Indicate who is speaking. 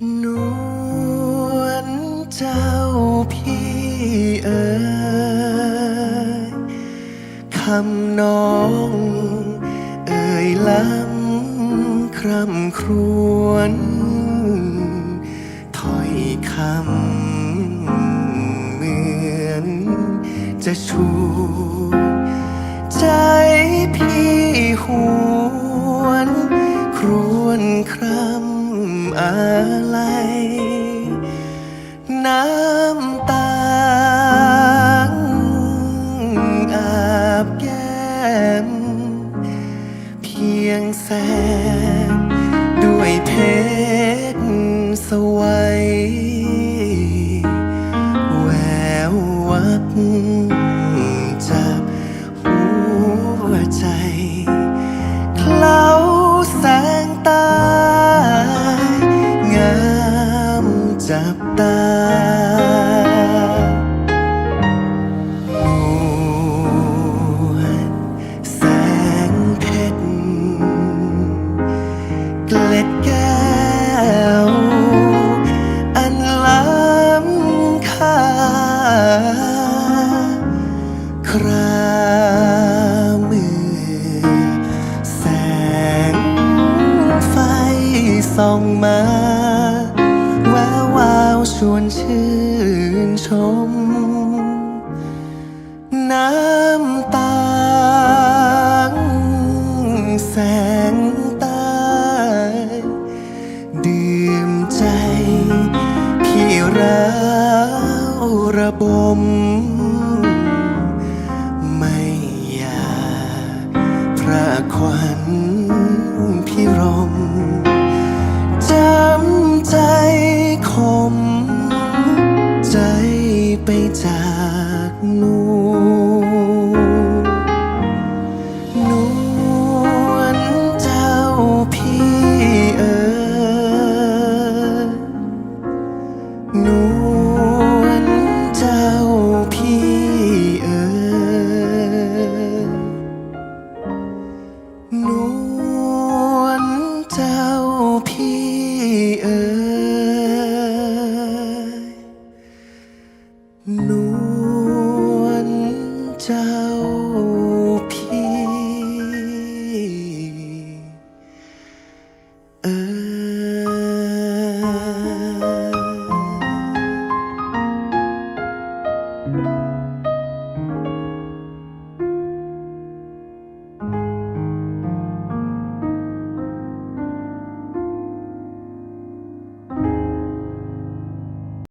Speaker 1: นวลเจ้าพี่เอ๋ยคำน้อง เอ่ยล้ำคร่ำครวญถ้อยคำเหมือน จะชู ใจพี่หวนคร วนคร่ำอะไรน้ำตาอาบแก้ม เพียงแสงด้วยเพชรสวัย ครามือ แสงไฟส่องมาแวววาวชวนชื่นชม น้ำตาแสงตายดื่มใจ พี่ร้าวระบม ควัญพิรมจำใจคม ใจไปจากหนูนวลเจ้าพี่เอ๋นูาพี่เอ๋ย